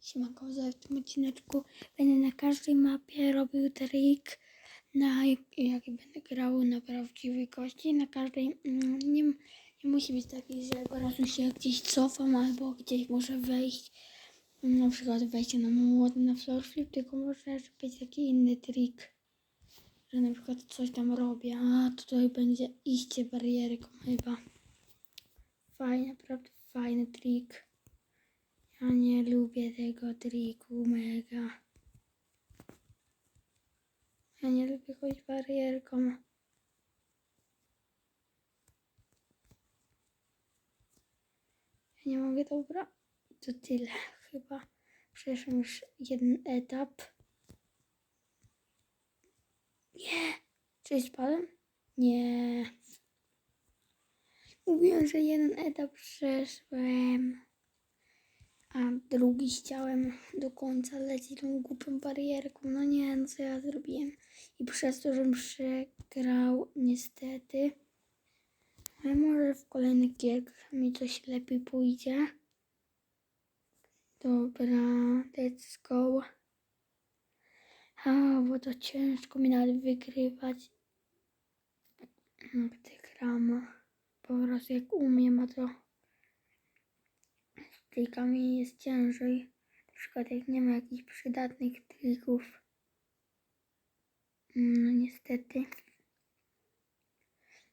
Siemanko, w tym odcineczku będę na każdej mapie robił trik, na jak, jak będę grał na prawdziwej kości. Na każdej mm, nie, nie musi być taki, że po razu się gdzieś cofam albo gdzieś muszę wejść, mm, na przykład wejście na młot, na floor flip, tylko może być taki inny trik, że na przykład coś tam robię, a tutaj będzie iście barierką chyba. Fajny, naprawdę fajny trik. Ja nie lubię tego triku mega. Ja nie lubię chodzić barierką. Ja nie mogę, dobra. To tyle chyba. Przeszłam już jeden etap. Nie! Czy spadłem? Nie. Mówiłem, że jeden etap przeszłem. A drugi chciałem do końca lecieć tą głupią barierką. No nie, no co ja zrobiłem. I przez to, żebym przegrał, niestety. Ale może w kolejnych gierkach mi coś lepiej pójdzie. Dobra, let's go. A, bo to ciężko mi nawet wygrywać. Gdy gram. Po prostu jak umiem, a to trikami jest ciężej. Na przykład jak nie ma jakichś przydatnych trików. No niestety.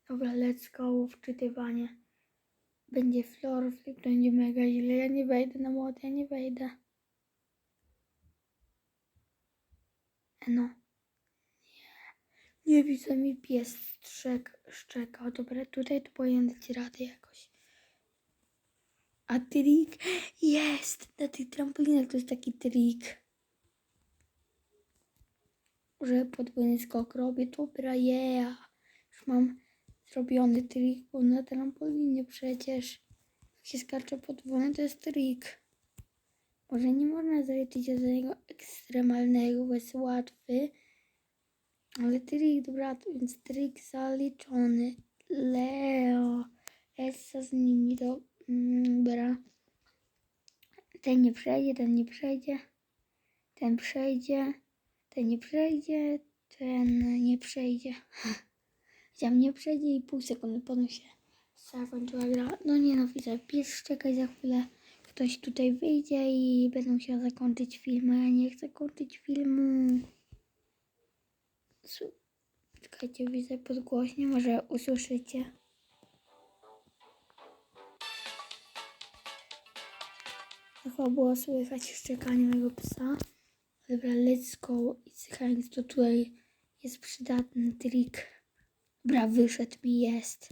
Dobra, let's go. Wczytywanie. Będzie floor flip, będzie mega źle. Ja nie wejdę na młot, ja nie wejdę. No. Nie. Nie widzę mi pies szczek, szczekał. Dobra, tutaj to powinien dać radę jakoś. A trik jest! Na tych trampolinach to jest taki trik. Że podwójny skok robię. Dobra, yeah. Już mam zrobiony trik, bo na trampolinie przecież jak się skarcze podwójny, to jest trik. Może nie można zaliczyć za niego ekstremalnego, bo jest łatwy. Ale trik, dobra, więc trik zaliczony. Leo. Essa z nimi do... mm, Dobra. Ten nie przejdzie, ten nie przejdzie. Ten przejdzie. Ten nie przejdzie. Ten nie przejdzie. Chciałam nie przejdzie i pół sekundy potem się zakończyła gra. No nie no, pies czekaj za chwilę. Ktoś tutaj wyjdzie i będę musiała zakończyć film, a ja nie chcę kończyć filmu. Czekajcie, widzę podgłośnie, może usłyszycie. Chyba było słychać szczekanie mojego psa. Dobra, let's go. I słuchajcie, to tutaj jest przydatny trik. Dobra, wyszedł mi, jest.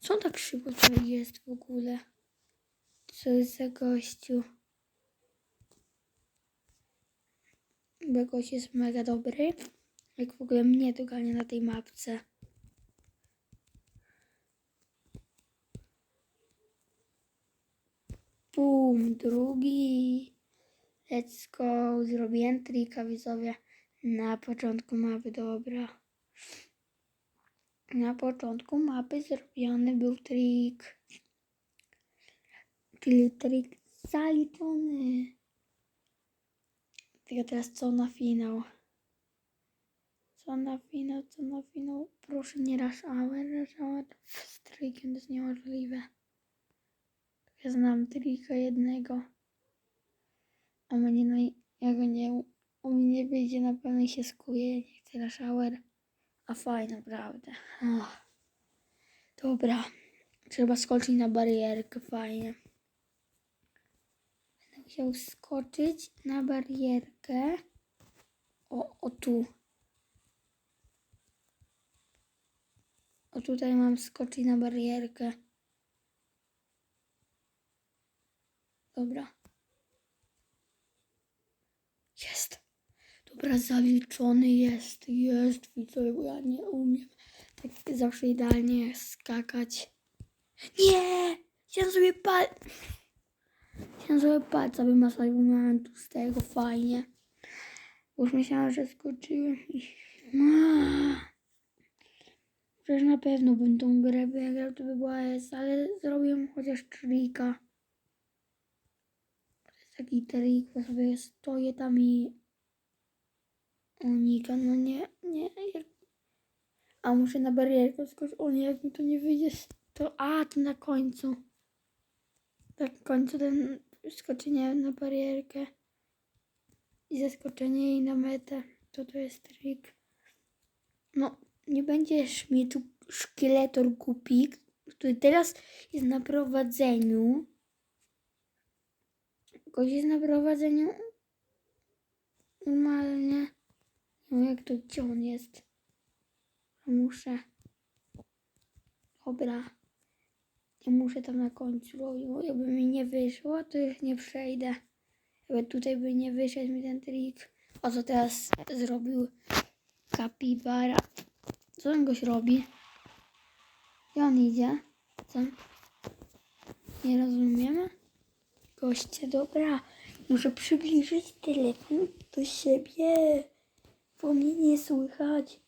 Co on tak szybko tutaj jest w ogóle? Co jest za gościu? Bo gość jest mega dobry. Jak w ogóle mnie dogania na tej mapce. Bum, drugi. Let's go. Zrobiłem trika, widzowie. Na początku mapy, dobra. Na początku mapy zrobiony był trik. Czyli trik zaliczony. Tylko teraz co na finał? Co na finał, co na finał? Proszę nie rush hour, rush hour z trikiem to jest niemożliwe. Ja znam trika jednego. A mnie no, ja go nie, u mnie nie wyjdzie, na pewno się skuje, nie chcę rush hour. A fajnie, naprawdę. Ach. Dobra. Trzeba skoczyć na barierkę, fajnie. Będę musiał skoczyć na barierkę. O, o tu. O tutaj mam skoczyć na barierkę. Dobra. Jest. Dobra, zaliczony jest. Jest, widzowie, bo ja nie umiem tak zawsze idealnie skakać. Nie! Chciałem sobie pal... Chciałem sobie palca wymasować, bo miałem tu z tego fajnie. Już myślałam, że skoczyłem i... Przecież na pewno bym tą grę wygrał, to by była S, ale zrobiłem chociaż trika. Taki trik, bo sobie stoję tam i unikam, no nie, nie. A muszę na barierkę skoczyć, o nie, jak mi to nie wyjdzie, to, a, to na końcu. Na końcu ten skoczenie na barierkę i zaskoczenie jej na metę, to to jest trik. No, nie będziesz mi tu szkieletor głupi, który teraz jest na prowadzeniu. Gość jest na prowadzeniu normalnie. No jak to, gdzie on jest? Muszę. Dobra. Ja muszę tam na końcu bo jakby mi nie wyszło, to już nie przejdę. Jakby tutaj by nie wyszedł mi ten trik. O co teraz zrobił kapibara? Co on goś robi? Gdzie on idzie? Co? Nie rozumiemy? Goście, dobra. Muszę przybliżyć telefon do siebie, bo mnie nie słychać.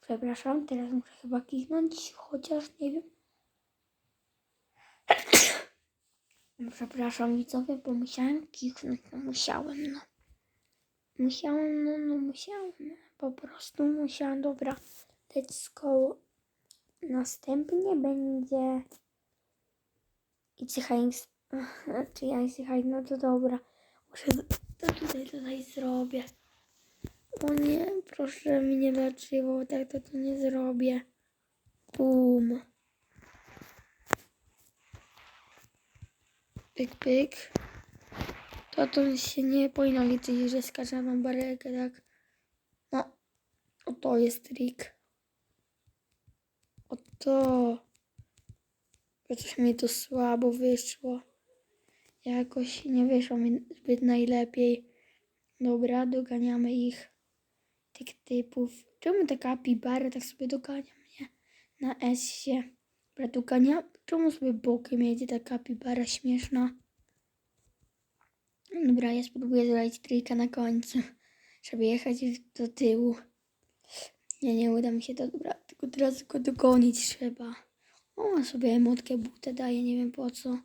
Przepraszam, teraz muszę chyba kichnąć, chociaż nie wiem. Przepraszam widzowie, bo musiałem kichnąć, no musiałem, no. Musiałem, no, no musiałem, po prostu musiałem, dobra. Let's go. Następnie będzie Icyhajs. Czy ja Icyhajs, no to dobra. Muszę to tutaj, tutaj zrobię. O nie, proszę mi nie zatrzymało, bo tak to, to nie zrobię. Bum. Pyk, pyk. To to się nie powinno liczyć, że skacze na barierkę, tak? No, o to jest trik. O to. Chociaż mi to słabo wyszło. Jakoś nie wyszło mi zbyt najlepiej. Dobra, doganiamy ich. Tych typów. Czemu ta kapibara tak sobie doganiam, nie? Na S się. Dobra, dogania. Czemu sobie bokiem jedzie ta kapibara śmieszna? Dobra, ja spróbuję zrobić trika na końcu. Żeby jechać do tyłu. Nie, nie uda mi się to. Dobra, tylko teraz go dogonić trzeba. O, sobie emotkę butę daje, nie wiem po co.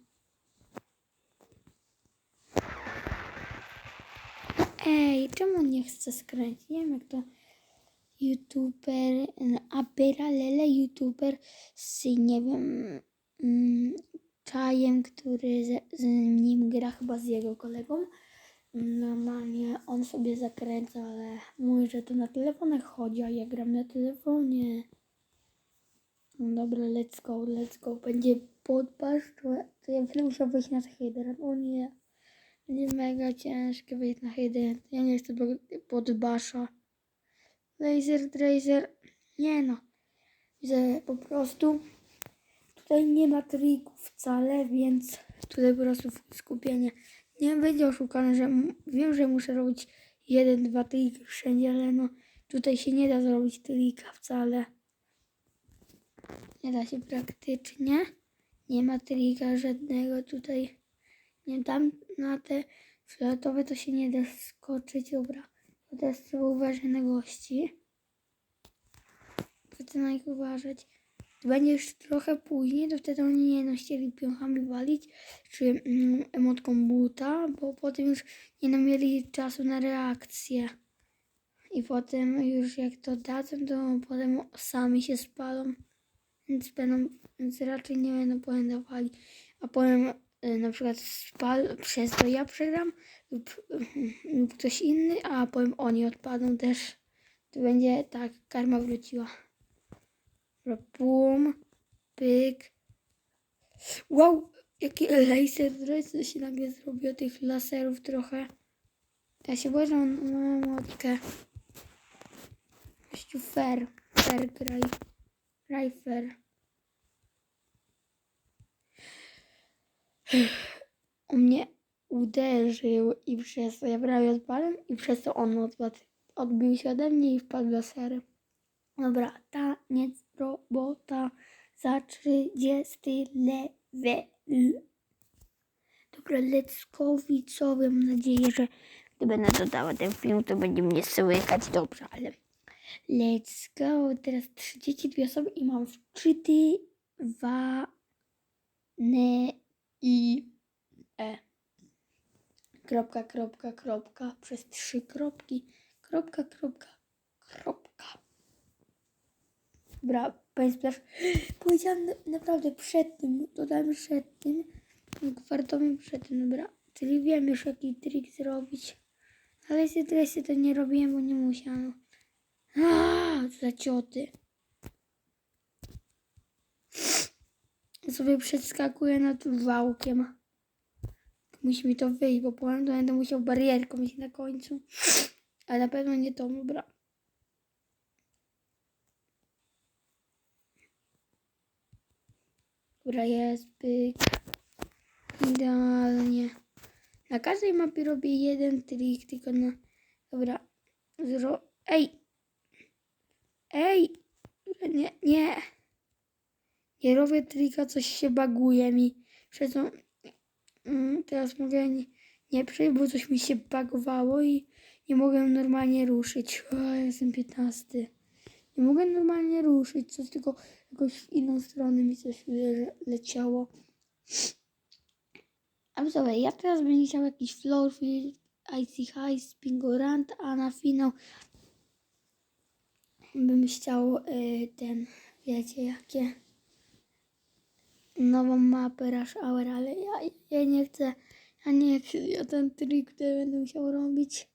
ej, czemu nie chce skręcić? Nie wiem jak to youtuber, aperalele youtuber z nie wiem mm, czajem, który z, z nim gra chyba z jego kolegą. Normalnie on sobie zakręca, ale mówi, że to na telefonach chodzi, a ja gram na telefonie. No dobra, let's go, let's go. Będzie podpasz, to, ja muszę wyjść na header. O nie. Będzie mega ciężkie wyjść na header. Ja nie chcę podbasza. Laser, tracer. Nie no. Że po prostu tutaj nie ma trików wcale, więc tutaj po prostu skupienie. Nie będzie oszukane, że wiem, że muszę robić jeden, dwa triki wszędzie, ale no tutaj się nie da zrobić trika wcale. Nie da się praktycznie. Nie ma trika żadnego tutaj. Nie tam na te fioletowe to się nie da skoczyć. Dobra. To teraz trzeba uważać na gości. Chcę na nich uważać. To będzie już trochę później, to wtedy oni nie będą chcieli piąchami walić, czy mm, emotką buta, bo potem już nie będą mieli czasu na reakcję. I potem już jak to dadzą, to potem sami się spalą. Więc będą, więc raczej nie będą pamiętowali. A powiem y, na przykład spal, przez to ja przegram lub, lub ktoś inny, a powiem oni odpadną też. To będzie tak, karma wróciła. Bum, pyk. Wow, jaki laser dress się nagle zrobiło tych laserów trochę. Ja się boję, że on ma motkę. Gościu fair, fair fair. U mnie uderzył i przez to ja prawie odpadłem i przez to on odpadł. Odbił się ode mnie i wpadł w lasery. Dobra, taniec robota za 30 level. Dobra, let's go. Mam nadzieję, że gdy będę dodała ten film, to będzie mnie słychać dobrze, ale let's go. Teraz 32 osoby i mam wczytywane i e. kropka, kropka, kropka, przez trzy kropki, kropka, kropka, kropka. Dobra, splash. Powiedziałam na- naprawdę przed tym, dodałem przed tym, kwartowym przed tym, dobra. Czyli wiem już jaki trik zrobić. Ale z dresy to nie robiłem, bo nie musiałam. Aaaa, co za cioty. Sobie przeskakuję nad wałkiem. Musi mi to wyjść, bo powiem, to będę musiał barierką iść na końcu. Ale na pewno nie to, dobra. Dobra, jest pyk. Idealnie. Na każdej mapie robię jeden trik, tylko na... Dobra. Zro... Ej! Ej! Nie, nie. Nie robię trika, coś się baguje mi. Przez to... Mm, teraz mówię nie, nie przejść, bo coś mi się bagowało i nie mogę normalnie ruszyć. O, jestem 15. Nie mogę normalnie ruszyć, coś tylko jakoś w inną stronę mi coś le leciało. Ale słuchaj, ja teraz będę chciał jakiś Floorfield, Icy High, Spingorant, a na finał bym chciał y, ten, wiecie jakie, nową mapę Rush Hour, ale ja, ja nie chcę, ja nie chcę, ja ten trik tutaj będę musiał robić.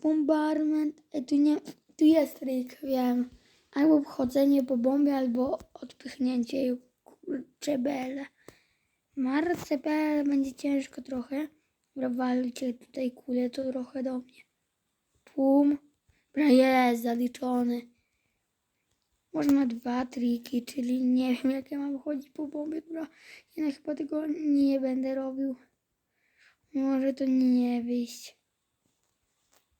Bombardment, e, tu nie, tu jest trik, wiem. Albo wchodzenie po bombie, albo odpychnięcie jej, kurcze bele. Marcepel będzie ciężko trochę. Dobra, walcie tutaj kulę to trochę do mnie. Pum. Dobra, jest zaliczony. Można dwa triki, czyli nie wiem jak ja mam chodzić po bombie. Dobra, ja chyba tego nie będę robił. Może to nie wyjść.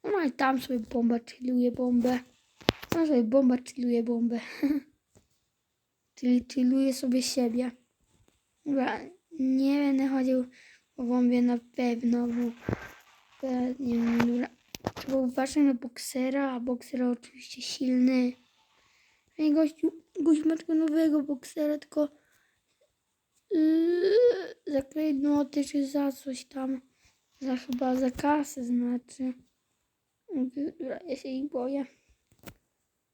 No ale tam sobie bomba chilluje bombę. Tam sobie bomba chilluje bombę. Czyli chilluje sobie siebie. Dobra, nie będę chodził po bombie na pewno, bo nie wiem, dobra. Trzeba uważać na boksera, a boksera oczywiście silny. Ej, gościu, gość ma nowego boksera, tylko yy, za klejnoty czy za coś tam. Za chyba za kasę znaczy. Ja się ich boję.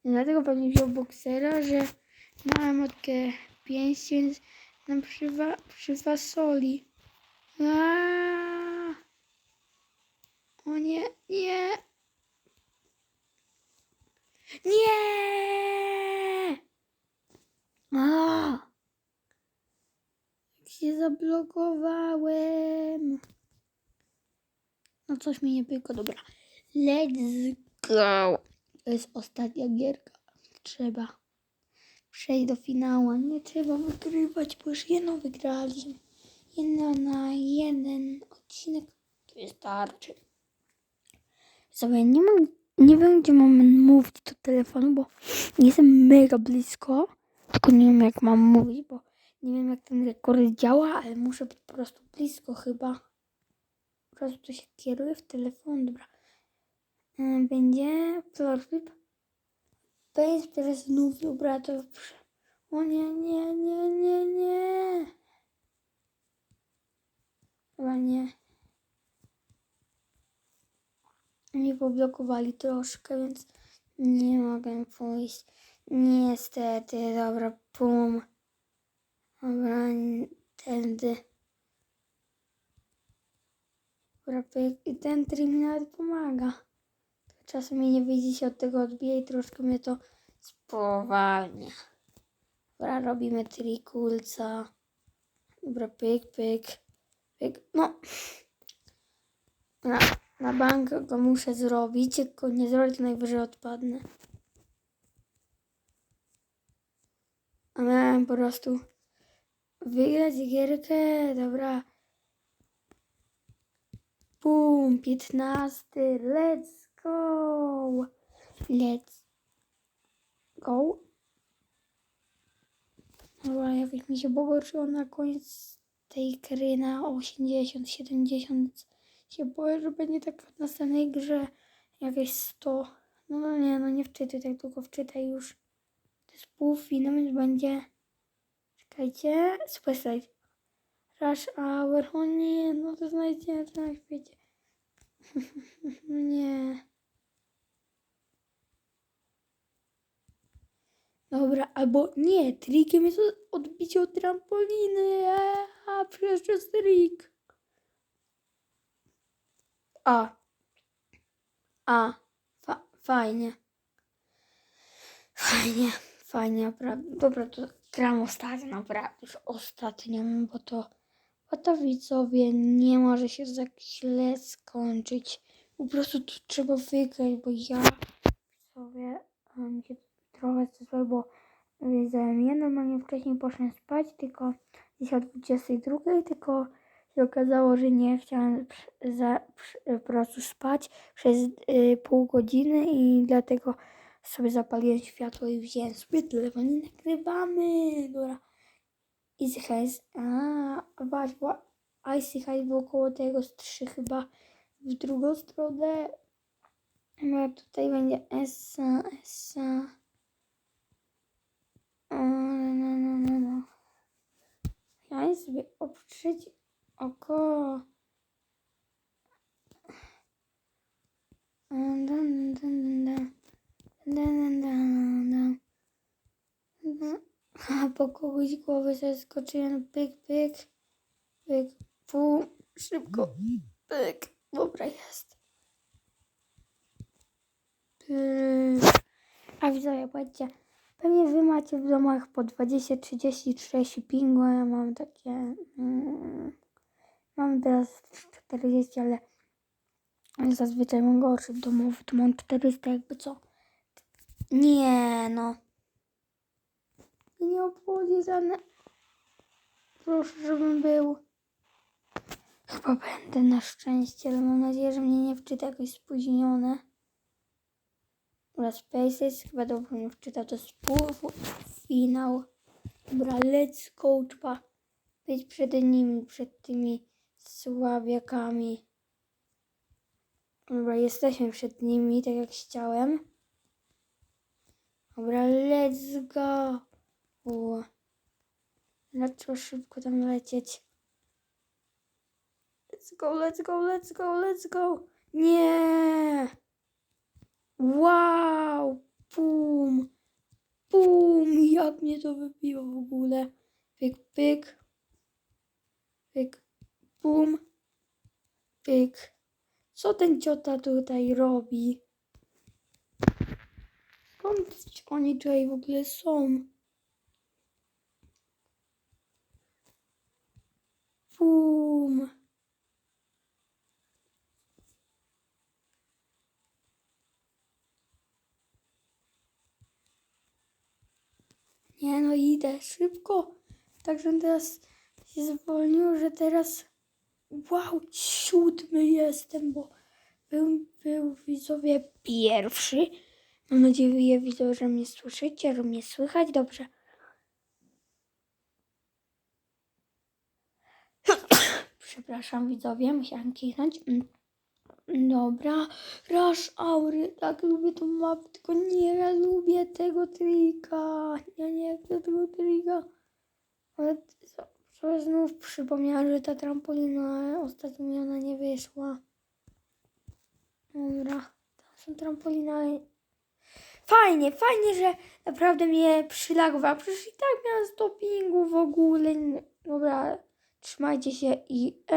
Dlatego pewnie wziął boksera, że ma emotkę 5, więc nam przywa, przywasoli. Aaaa! O nie, nie! Nie! A! Jak się zablokowałem. No coś mi nie pykło, dobra. Let's go. To jest ostatnia gierka. Trzeba przejść do finału. Nie trzeba wygrywać, bo już jedno wygrali. Jedno na jeden odcinek wystarczy. Sobie nie mam, nie wiem gdzie mam mówić do telefonu, bo nie jestem mega blisko. Tylko nie wiem jak mam mówić, bo nie wiem jak ten rekord działa, ale muszę być po prostu blisko chyba. Po prostu to się kieruje w telefon, dobra. Ym, Będzie florflip. Będzie teraz znów, dobra, to... O nie, nie, nie, nie, nie. Chyba nie. Mnie poblokowali troszkę, więc nie mogę pójść. Niestety, dobra, pum. Dobra, tędy. Dobra, i ten trik nawet pomaga. Czasem mi nie wyjdzie się od tego odbije i troszkę mnie to spowalnia. Dobra, robimy trikulca. Dobra, pyk, pyk, pyk. No. Na, bank go muszę zrobić. Jak go nie zrobię, to najwyżej odpadnę. A miałem po prostu wygrać gierkę. Dobra. Bum, 15. Let's go. Let's go. Dobra, jakoś mi się pogorszyło na koniec tej gry na 80, 70. Się boję, że będzie tak w następnej grze jakieś 100. No, no nie, no nie wczytuj tak długo, wczytaj już. To jest półfinał, więc będzie... Czekajcie, Superside. Rush Hour, o nie, no to znajdziecie na świecie. Nie. Dobra, albo nie, trikiem jest odbicie od trampoliny. A, jest trik. A. A. Fa fajnie. Fajnie, fajnie, naprawdę. Dobra, to gram ostatnio, naprawdę już ostatnią, bo to, bo to widzowie nie może się tak źle skończyć. Po prostu to trzeba wygrać, bo ja sobie um, się trochę złe, bo wiedziałem, ja normalnie wcześniej poszedłem spać, tylko gdzieś o 22, tylko się okazało, że nie chciałem za, po prostu spać przez y, pół godziny i dlatego sobie zapaliłem światło i wziąłem sobie telefon i nagrywamy. Dobra. Easy Haze. A, patrz, bo Icy było koło tego z trzy chyba w drugą stronę. No tutaj będzie S, S. O, no, no, no, no, no. Ja sobie oprzeć oko. A po kogoś głowy sobie skoczyłem. Pyk, pyk. Pyk. Pum. Szybko. Pyk. Dobra, jest. Pyk. A widzowie, patrzcie. Pewnie wy macie w domach po 20, 30, 40 pingu, ja mam takie... Mm, mam teraz 40, ale zazwyczaj mam gorszy domowy, to mam 400 jakby co. Nie no. Nie obchodzi żadne... Proszę, żebym był. Chyba będę na szczęście, ale mam nadzieję, że mnie nie wczyta jakoś spóźnione. Dobra, Spaces, chyba dobrze mnie wczytał, to jest pół finał. Dobra, let's go, trzeba być przed nimi, przed tymi słabiakami. Dobra, jesteśmy przed nimi, tak jak chciałem. Dobra, let's go. O. Ale trzeba szybko tam lecieć. Let's go, let's go, let's go, let's go. Nie. Wow! Pum! Pum! Jak mnie to wybiło w ogóle. Pyk, pyk. Pyk, pum. Pyk. Co ten ciota tutaj robi? Skąd oni tutaj w ogóle są? Pum. Nie no, idę szybko. Także teraz się zwolniło, że teraz wow, siódmy jestem, bo był, był widzowie pierwszy. Mam nadzieję, widzowie, że mnie słyszycie, że mnie słychać dobrze. Przepraszam widzowie, musiałam kichnąć. Mm. Dobra, Rush Aury, tak lubię tą mapę, tylko nie, lubię tego trika. Ja nie chcę tego trika. Ale sobie znów przypomniałam, że ta trampolina ostatnio ona nie wyszła. Dobra, tam są trampoliny, ale... Fajnie, fajnie, że naprawdę mnie przylagowała. Przecież i tak miałam stopingu w ogóle. Dobra, trzymajcie się i...